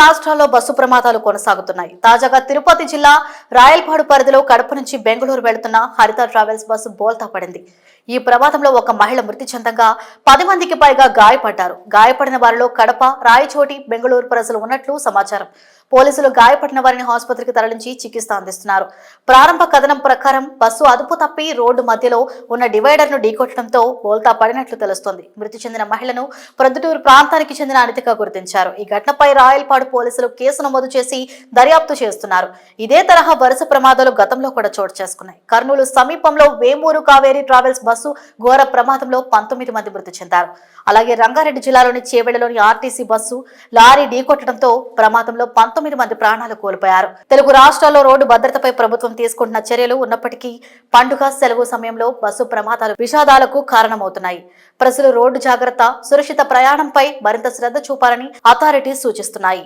రాష్ట్రాల్లో బస్సు ప్రమాదాలు కొనసాగుతున్నాయి. తాజాగా తిరుపతి జిల్లా రాయలపాడు పరిధిలో కడప నుంచి బెంగళూరు వెళుతున్న హరిత ట్రావెల్స్ బస్సు బోల్తా పడింది. ఈ ప్రమాదంలో ఒక మహిళ మృతి చెందంగా పది మందికి పైగా గాయపడ్డారు. గాయపడిన వారిలో కడప రాయచోటి బెంగళూరు ప్రజలు ఉన్నట్లు సమాచారం. పోలీసులు గాయపడిన వారిని ఆసుపత్రికి తరలించి చికిత్స అందిస్తున్నారు. ప్రారంభ కథనం ప్రకారం బస్సు అదుపు తప్పి రోడ్డు మధ్యలో ఉన్న డివైడర్ను ఢీకొట్టడంతో బోల్తా పడినట్లు తెలుస్తోంది. మృతి చెందిన మహిళను ప్రొద్దుటూరు ప్రాంతానికి చెందిన అనితగా గుర్తించారు. ఈ ఘటనపై రాయలపాడు పోలీసులు కేసు నమోదు చేసి దర్యాప్తు చేస్తున్నారు. ఇదే తరహా వరుస ప్రమాదాలు గతంలో కూడా చోటు చేసుకున్నాయి. కర్నూలు సమీపంలో వేమూరు కావేరీ ట్రావెల్స్ బస్సు ఘోర ప్రమాదంలో పంతొమ్మిది మంది మృతి చెందారు. అలాగే రంగారెడ్డి జిల్లాలోని చేవెళ్ళలోని ఆర్టీసీ బస్సు లారీ ఢీకొట్టడంతో ప్రమాదంలో పంతొమ్మిది మంది ప్రాణాలు కోల్పోయారు. తెలుగు రాష్ట్రాల్లో రోడ్డు భద్రతపై ప్రభుత్వం తీసుకుంటున్న చర్యలు ఉన్నప్పటికీ పండుగ సెలవు సమయంలో బస్సు ప్రమాదాలు విషాదాలకు కారణమవుతున్నాయి. ప్రజలు రోడ్డు జాగ్రత్త సురక్షిత ప్రయాణంపై మరింత శ్రద్ధ చూపాలని అథారిటీస్ సూచిస్తున్నాయి.